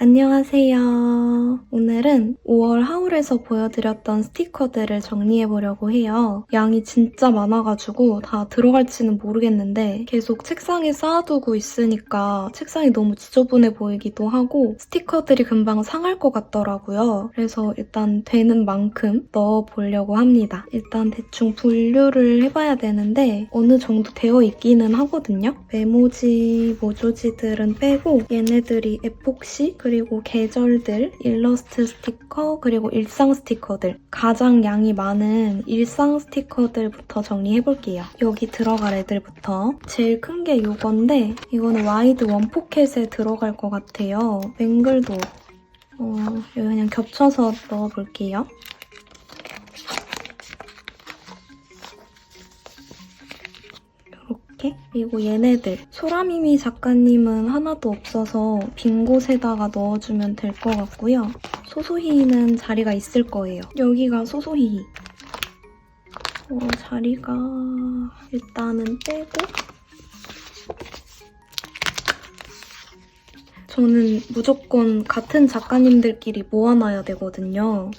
안녕하세요. 오늘은 5월 하울에서 보여드렸던 스티커들을 정리해보려고 해요. 양이 진짜 많아가지고 다 들어갈지는 모르겠는데 계속 책상에 쌓아두고 있으니까 책상이 너무 지저분해 보이기도 하고 스티커들이 금방 상할 것 같더라고요. 그래서 일단 되는 만큼 넣어보려고 합니다. 일단 대충 분류를 해봐야 되는데 어느 정도 되어 있기는 하거든요. 메모지, 모조지들은 빼고 얘네들이 에폭시 그리고 계절들, 일러스트 스티커, 그리고 일상 스티커들 가장 양이 많은 일상 스티커들부터 정리해볼게요. 여기 들어갈 애들부터 제일 큰 게 이건데 이거는 와이드 원 포켓에 들어갈 것 같아요. 뱅글도 어, 그냥 겹쳐서 넣어볼게요. 이렇게 그리고 얘네들 소라미미 작가님은 하나도 없어서 빈 곳에다가 넣어주면 될 것 같고요. 소소히는 자리가 있을 거예요. 여기가 소소히. 어, 자리가 일단은 빼고 저는 무조건 같은 작가님들끼리 모아놔야 되거든요.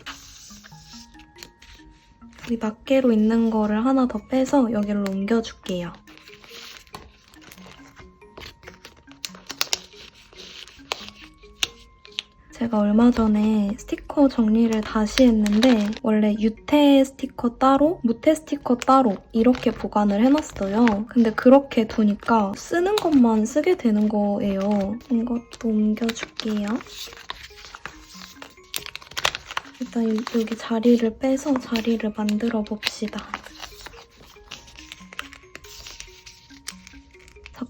여기 낱개로 있는 거를 하나 더 빼서 여기로 옮겨줄게요. 제가 얼마 전에 스티커 정리를 다시 했는데 원래 유태 스티커 따로, 무태 스티커 따로 이렇게 보관을 해놨어요. 근데 그렇게 두니까 쓰는 것만 쓰게 되는 거예요. 이것도 옮겨줄게요. 일단 여기 자리를 빼서 자리를 만들어 봅시다.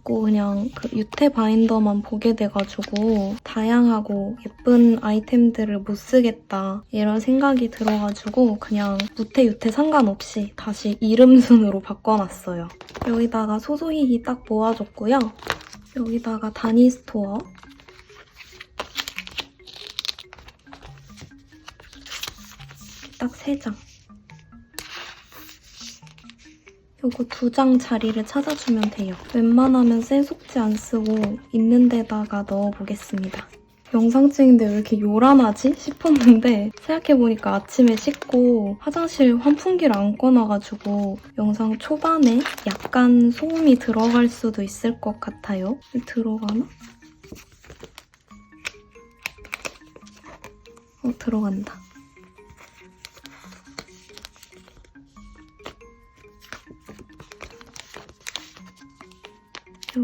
자꾸 그냥 그 유태 바인더만 보게 돼가지고 다양하고 예쁜 아이템들을 못 쓰겠다 이런 생각이 들어가지고 그냥 무태 유태 상관없이 다시 이름 순으로 바꿔놨어요. 여기다가 소소히히 딱 모아줬고요. 여기다가 다니 스토어 딱 3장. 요거 두 장 자리를 찾아주면 돼요. 웬만하면 셀 속지 안 쓰고 있는 데다가 넣어보겠습니다. 영상 찍는데 왜 이렇게 요란하지? 싶었는데 생각해보니까 아침에 씻고 화장실 환풍기를 안 꺼놔가지고 영상 초반에 약간 소음이 들어갈 수도 있을 것 같아요. 들어가나? 어, 들어간다.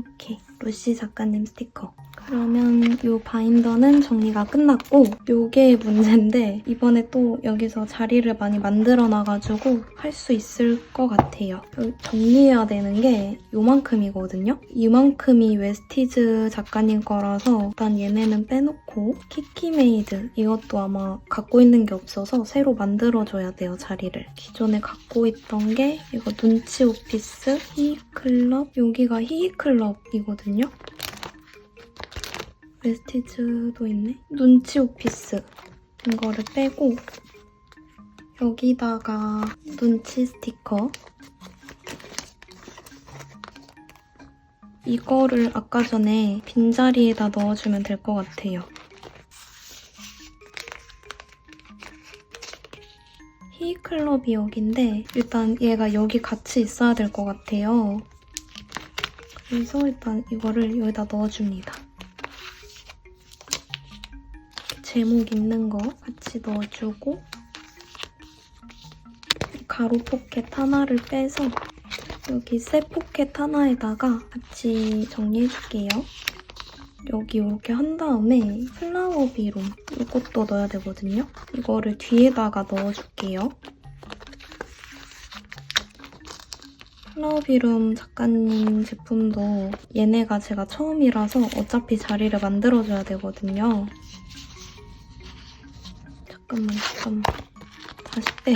이렇게 루시 작가님 스티커. 그러면 이 바인더는 정리가 끝났고 요게 문제인데 이번에 또 여기서 자리를 많이 만들어놔가지고 할 수 있을 것 같아요. 여기 정리해야 되는 게 요만큼이거든요? 이만큼이 웨스티즈 작가님 거라서 일단 얘네는 빼놓고 키키메이드 이것도 아마 갖고 있는 게 없어서 새로 만들어줘야 돼요, 자리를. 기존에 갖고 있던 게 이거 눈치 오피스, 히클럽 여기가 히클럽이거든요? 웨스티즈도 있네. 눈치 오피스 이거를 빼고 여기다가 눈치 스티커 이거를 아까 전에 빈자리에다 넣어주면 될 것 같아요. 히클럽이 여기인데 일단 얘가 여기 같이 있어야 될 것 같아요. 그래서 일단 이거를 여기다 넣어줍니다. 제목 있는 거 같이 넣어주고 가로 포켓 하나를 빼서 여기 새 포켓 하나에다가 같이 정리해줄게요. 여기 이렇게 한 다음에 플라워 비룸 이것도 넣어야 되거든요. 이거를 뒤에다가 넣어줄게요. 플라워 비룸 작가님 제품도 얘네가 제가 처음이라서 어차피 자리를 만들어줘야 되거든요. 잠깐만 잠깐만. 다시 빼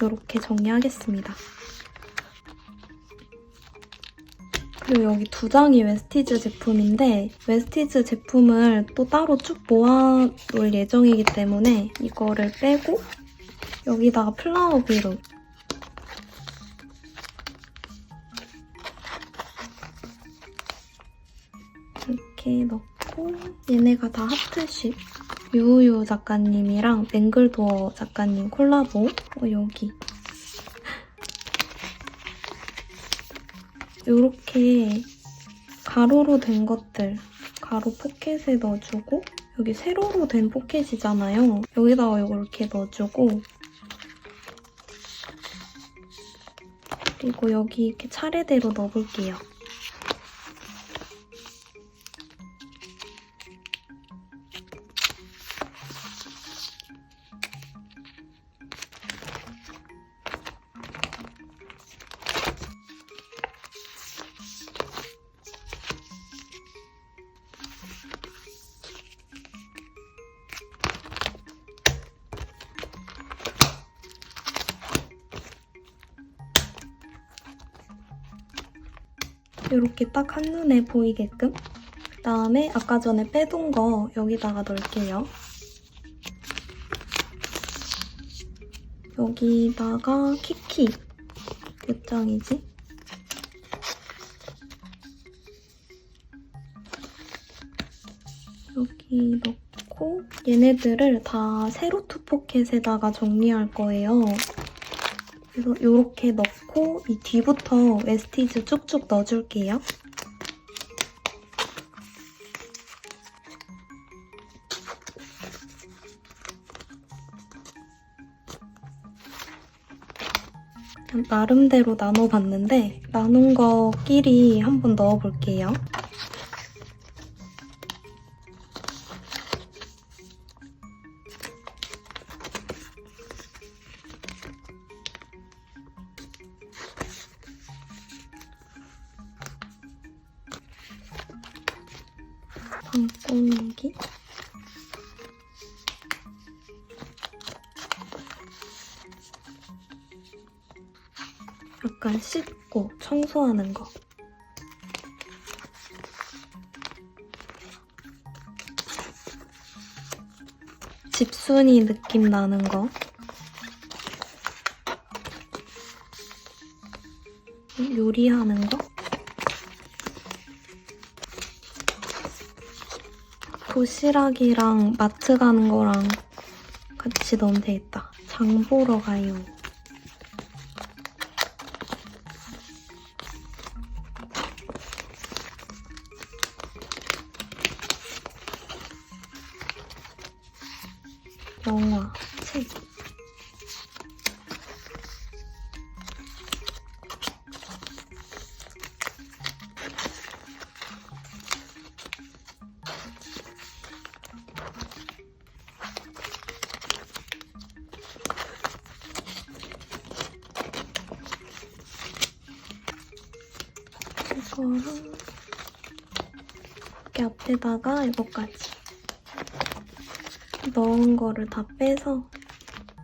이렇게 정리하겠습니다. 그리고 여기 두 장이 웨스티즈 제품인데 웨스티즈 제품을 또 따로 쭉 모아놓을 예정이기 때문에 이거를 빼고 여기다가 플라워 비루. 이렇게 넣고 얘네가 다 하트식. 유우유 작가님이랑 맹글도어 작가님 콜라보. 어, 여기. 요렇게 가로로 된 것들 가로 포켓에 넣어주고 여기 세로로 된 포켓이잖아요. 여기다가 이렇게 넣어주고 그리고 여기 이렇게 차례대로 넣어볼게요. 이렇게 딱 한눈에 보이게끔 그다음에 아까 전에 빼둔 거 여기다가 넣을게요. 여기다가 키키 몇 장이지? 여기 넣고 얘네들을 다 세로투 포켓에다가 정리할 거예요. 이렇게 넣고 이 뒤부터 웨스티즈 쭉쭉 넣어줄게요. 나름대로 나눠봤는데 나눈 거끼리 한번 넣어볼게요. 방꽁기 약간 씻고 청소하는 거. 집순이 느낌 나는 거. 요리하는 거. 도시락이랑 마트 가는 거랑 같이 넣으면 되겠다. 장 보러 가요. 영화, 책. 여기 앞에다가 이거까지 넣은 거를 다 빼서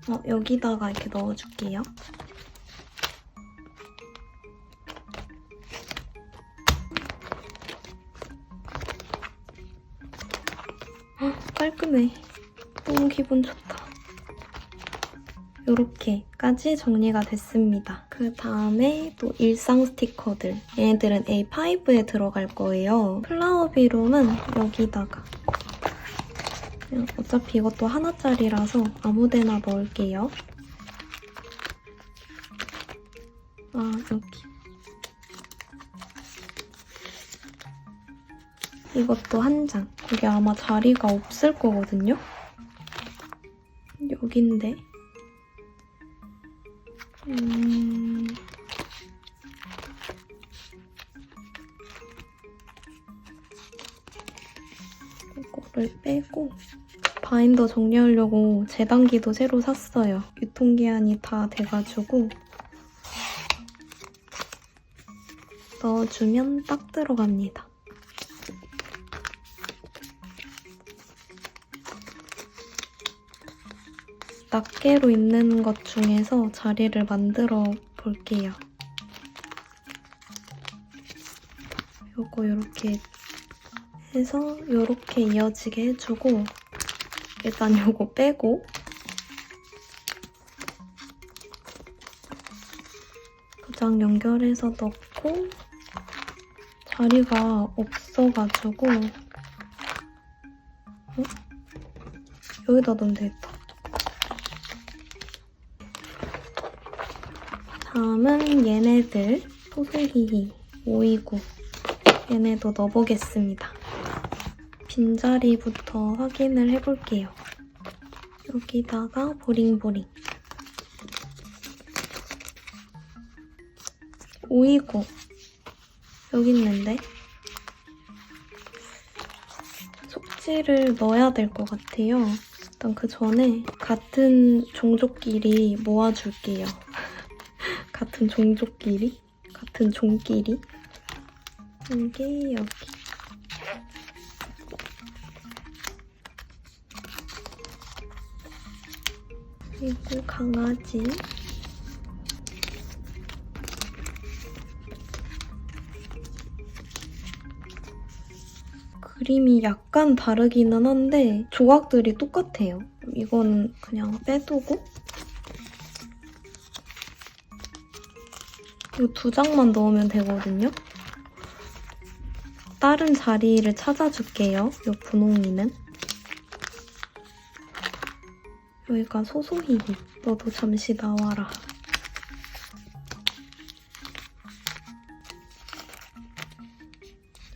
어, 여기다가 이렇게 넣어줄게요. 헉, 깔끔해. 너무 기분 좋다. 이렇게까지 정리가 됐습니다. 그 다음에 또 일상 스티커들. 얘네들은 A5에 들어갈 거예요. 플라워 비룸은 여기다가 어차피 이것도 하나짜리라서 아무데나 넣을게요. 아, 여기. 이것도 한 장. 거기 아마 자리가 없을 거거든요? 여긴데. 음... 이거를 빼고 바인더 정리하려고 재단기도 새로 샀어요. 유통기한이 다 돼가지고 넣어주면 딱 들어갑니다. 낱개로 있는 것 중에서 자리를 만들어 볼게요. 요거 이렇게 해서 이렇게 이어지게 해주고 일단 요거 빼고 도장 연결해서 넣고 자리가 없어가지고 어? 여기다 넣으면 되겠다. 다음은 얘네들 소소히히 오이구 얘네도 넣어보겠습니다. 빈자리부터 확인을 해볼게요. 여기다가 보링보링 오이구 여기 있는데 속지를 넣어야 될 것 같아요. 일단 그 전에 같은 종족끼리 모아줄게요. 같은 종족끼리? 같은 종끼리? 이게 여기. 그리고 강아지. 그림이 약간 다르기는 한데 조각들이 똑같아요. 이건 그냥 빼두고 이두 장만 넣으면 되거든요. 다른 자리를 찾아줄게요. 이 분홍이는. 여기가 소소히히. 너도 잠시 나와라.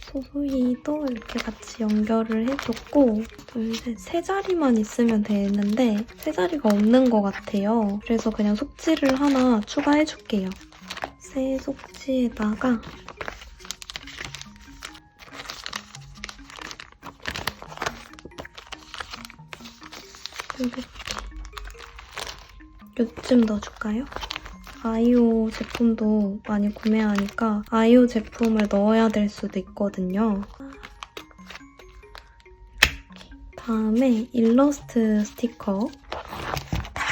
소소히도 이렇게 같이 연결을 해줬고 둘, 셋, 세 자리만 있으면 되는데 세 자리가 없는 것 같아요. 그래서 그냥 속지를 하나 추가해줄게요. 새 속지에다가 이렇게 요쯤 넣어줄까요? 아이오 제품도 많이 구매하니까 아이오 제품을 넣어야 될 수도 있거든요. 다음에 일러스트 스티커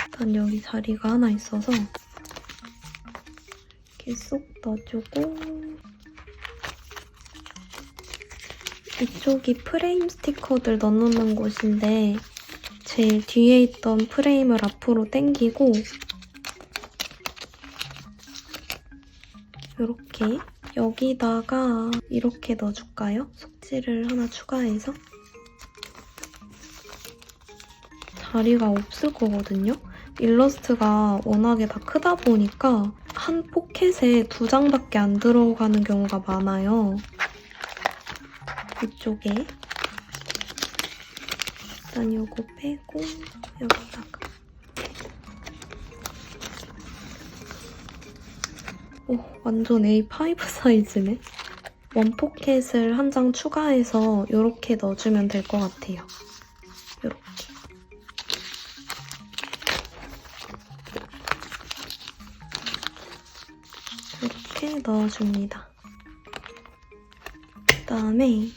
일단 여기 자리가 하나 있어서 이렇게 쏙 넣어주고 이쪽이 프레임 스티커들 넣어놓는 곳인데 제일 뒤에 있던 프레임을 앞으로 당기고 이렇게 여기다가 이렇게 넣어줄까요? 속지를 하나 추가해서 자리가 없을 거거든요? 일러스트가 워낙에 다 크다 보니까 한 포켓에 두 장밖에 안 들어가는 경우가 많아요. 이쪽에 일단 요거 빼고 여기다가 오, 완전 A5 사이즈네. 원 포켓을 한 장 추가해서 이렇게 넣어주면 될 것 같아요. 이렇게. 넣어줍니다. 그 다음에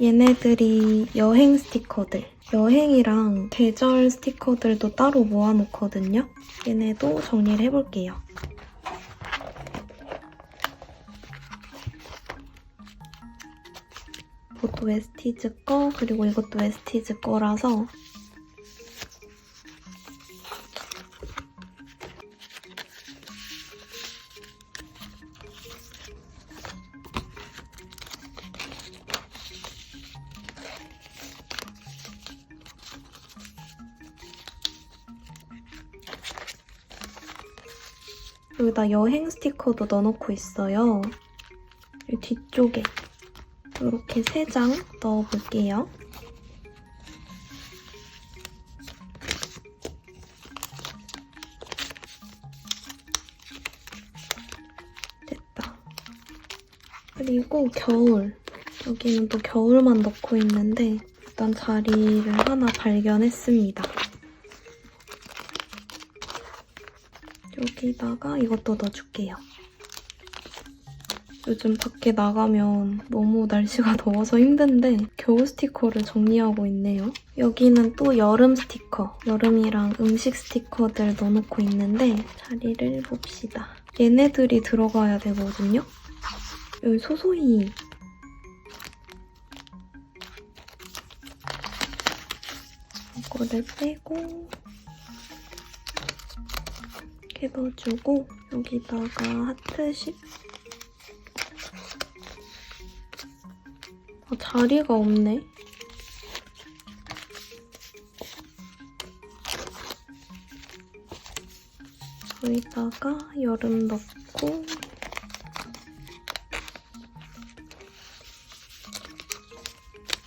얘네들이 여행 스티커들. 여행이랑 계절 스티커들도 따로 모아놓거든요. 얘네도 정리를 해볼게요. 이것도 웨스티즈 거, 그리고 이것도 웨스티즈 거라서 여행 스티커도 넣어놓고 있어요. 이 뒤쪽에 이렇게 세 장 넣어볼게요. 됐다. 그리고 겨울. 여기는 또 겨울만 넣고 있는데 일단 자리를 하나 발견했습니다. 여기다가 이것도 넣어줄게요. 요즘 밖에 나가면 너무 날씨가 더워서 힘든데 겨울 스티커를 정리하고 있네요. 여기는 또 여름 스티커, 여름이랑 음식 스티커들 넣어놓고 있는데 자리를 봅시다. 얘네들이 들어가야 되거든요. 여기 소소히 이거를 빼고 넣어주고 여기다가 하트식 아, 자리가 없네. 여기다가 여름 넣고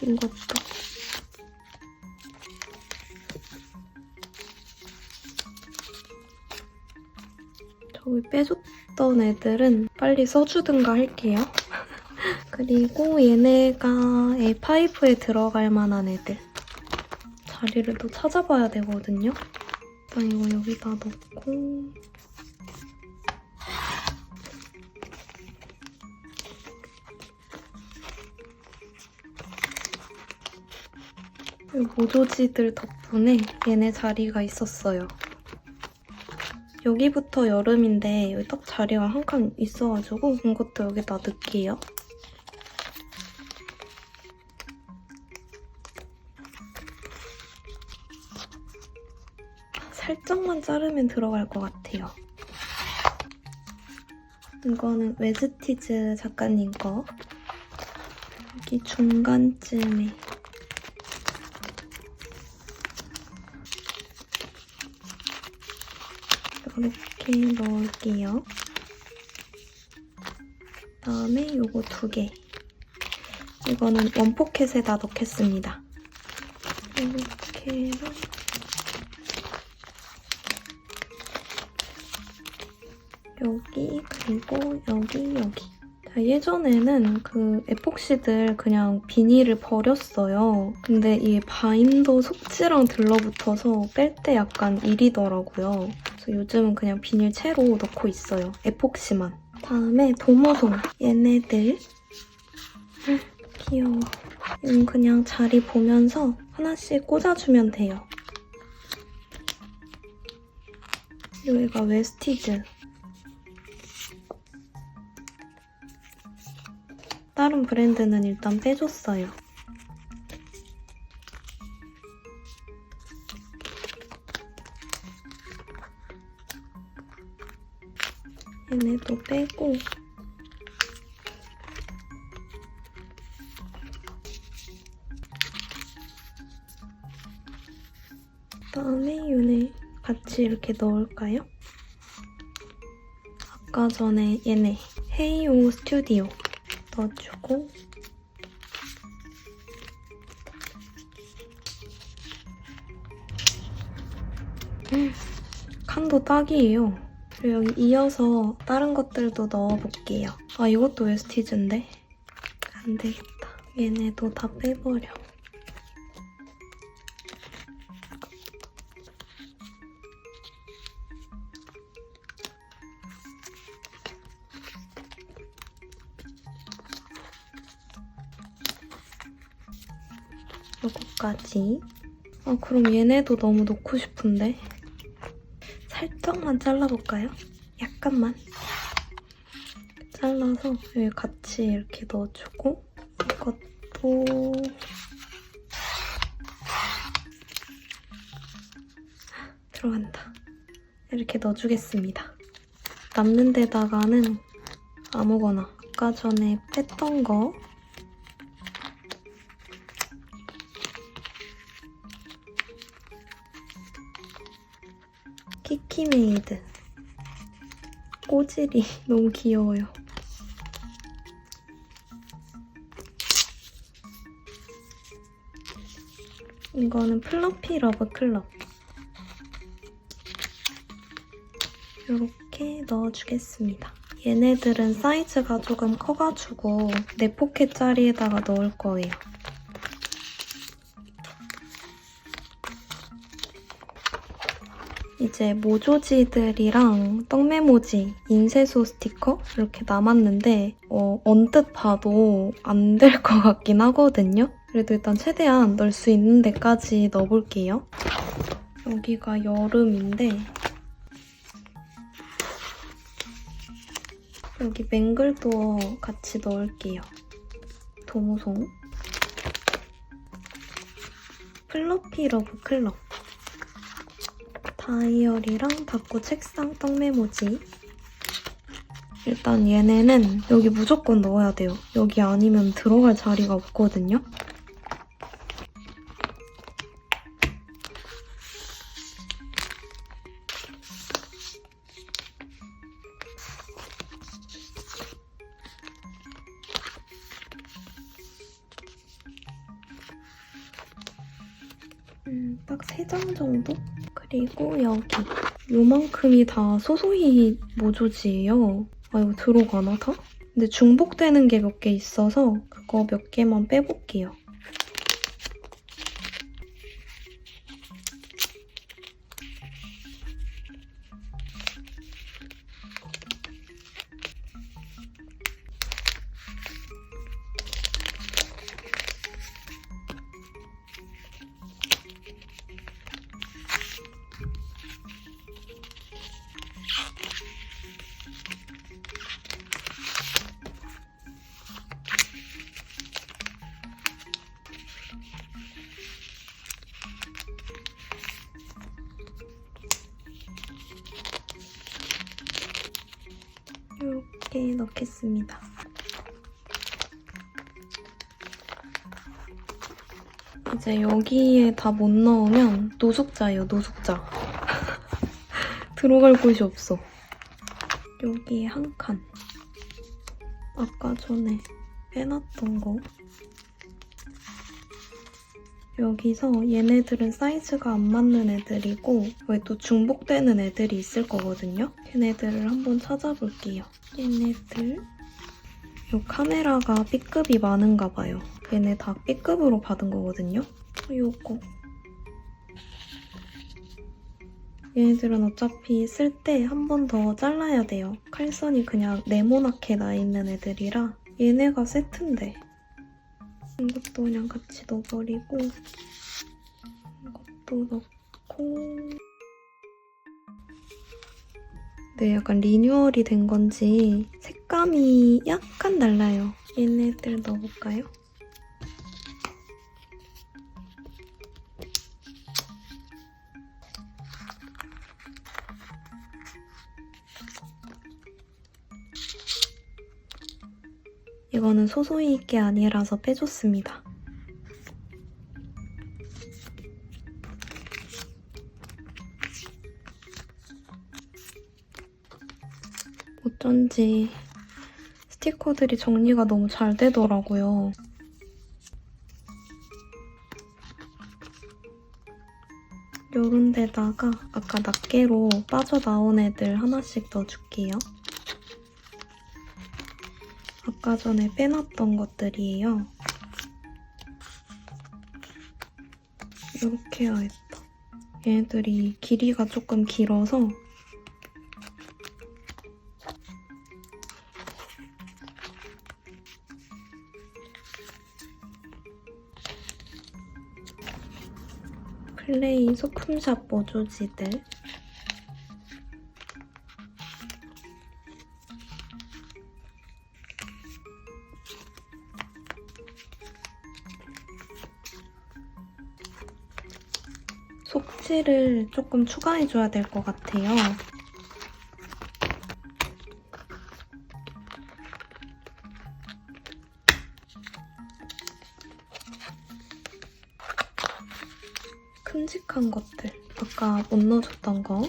이것도 빼줬던 애들은 빨리 써주든가 할게요. 그리고 얘네가 에파이프에 들어갈 만한 애들. 자리를 또 찾아봐야 되거든요. 일단 이거 여기다 넣고 이 모조지들 덕분에 얘네 자리가 있었어요. 여기부터 여름인데 여기 딱 자리가 한 칸 있어가지고 이것도 여기다 넣을게요. 살짝만 자르면 들어갈 것 같아요. 이거는 웨스티즈 작가님 거. 여기 중간쯤에 이렇게 넣을게요. 그다음에 요거 두 개. 이거는 원포켓에다 넣겠습니다. 이렇게 해서 여기 그리고 여기 여기 자, 예전에는 그 에폭시들 그냥 비닐을 버렸어요. 근데 이 바인더 속지랑 들러붙어서 뺄 때 약간 일이더라고요. 그래서 요즘은 그냥 비닐 채로 넣고 있어요. 에폭시만. 다음에 도모송 얘네들 귀여워. 이건 그냥 자리 보면서 하나씩 꽂아주면 돼요. 여기가 웨스티즈. 다른 브랜드는 일단 빼줬어요. 얘네도 빼고 그다음에 얘네 같이 이렇게 넣을까요? 아까 전에 얘네 헤이오 스튜디오 넣어주고 음, 칸도 딱이에요. 그리고 여기 이어서 다른 것들도 넣어볼게요. 아 이것도 웨스티즈인데? 안 되겠다. 얘네도 다 빼버려. 요거까지. 아, 그럼 얘네도 너무 넣고 싶은데. 살짝만 잘라볼까요? 약간만. 잘라서 여기 같이 이렇게 넣어주고 이것도 들어간다. 이렇게 넣어주겠습니다. 남는 데다가는 아무거나 아까 전에 뺐던 거 키키메이드 꼬질이 너무 귀여워요. 이거는 플러피 러브 클럽. 이렇게 넣어주겠습니다. 얘네들은 사이즈가 조금 커가지고 내 포켓짜리에다가 넣을 거예요. 이제 모조지들이랑 떡메모지, 인쇄소 스티커 이렇게 남았는데 어, 언뜻 봐도 안 될 것 같긴 하거든요. 그래도 일단 최대한 넣을 수 있는 데까지 넣어볼게요. 여기가 여름인데 여기 맹글도어 같이 넣을게요. 도무송 플러피 러브 클럽 다이어리랑 다꾸 책상 떡메모지. 일단 얘네는 여기 무조건 넣어야 돼요. 여기 아니면 들어갈 자리가 없거든요. 요만큼이 다 소소히 모조지예요. 아, 이거 들어가나 다? 근데 중복되는 게 몇 개 있어서 그거 몇 개만 빼볼게요. 이제 여기에 다 못 넣으면 노숙자예요, 노숙자. 들어갈 곳이 없어. 여기에 한 칸. 아까 전에 빼놨던 거. 여기서 얘네들은 사이즈가 안 맞는 애들이고 왜 또 중복되는 애들이 있을 거거든요. 걔네들을 한번 찾아볼게요. 얘네들 이 카메라가 B급이 많은가 봐요. 얘네 다 B급으로 받은 거거든요. 요거 얘네들은 어차피 쓸 때 한 번 더 잘라야 돼요. 칼선이 그냥 네모나게 나 있는 애들이라 얘네가 세트인데 이것도 그냥 같이 넣어버리고 이것도 넣고 네, 약간 리뉴얼이 된 건지 색감이 약간 달라요. 얘네들 넣어볼까요? 이거는 소소히 있게 아니라서 빼줬습니다. 어쩐지 스티커들이 정리가 너무 잘 되더라고요. 요런 데다가 아까 낱개로 빠져나온 애들 하나씩 넣어줄게요. 아까 전에 빼놨던 것들이에요. 이렇게 해야겠다. 얘네들이 길이가 조금 길어서 플레이 소품샵 모조지들 속지를 조금 추가해줘야 될 것 같아요. 큼직한 것들. 아까 못 넣어줬던 거.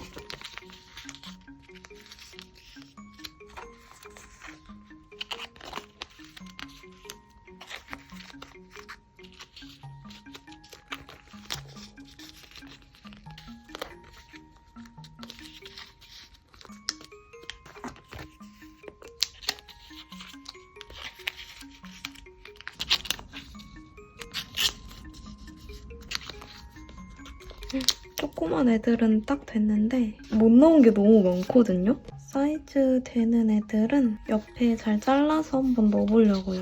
애들은 딱 됐는데 못 넣은 게 너무 많거든요? 사이즈 되는 애들은 옆에 잘 잘라서 한번 넣어보려고요.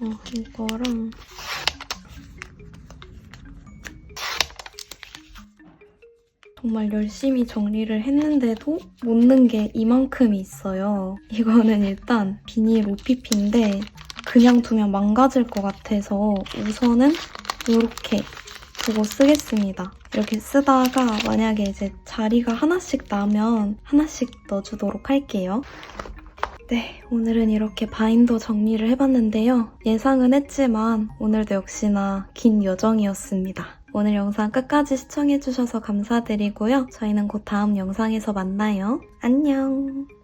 어, 이거랑 정말 열심히 정리를 했는데도 못 넣은 게 이만큼이 있어요. 이거는 일단 비닐 OPP인데 그냥 두면 망가질 것 같아서 우선은 이렇게 보고 쓰겠습니다. 이렇게 쓰다가 만약에 이제 자리가 하나씩 나면 하나씩 넣어주도록 할게요. 네, 오늘은 이렇게 바인더 정리를 해봤는데요. 예상은 했지만 오늘도 역시나 긴 여정이었습니다. 오늘 영상 끝까지 시청해주셔서 감사드리고요. 저희는 곧 다음 영상에서 만나요. 안녕!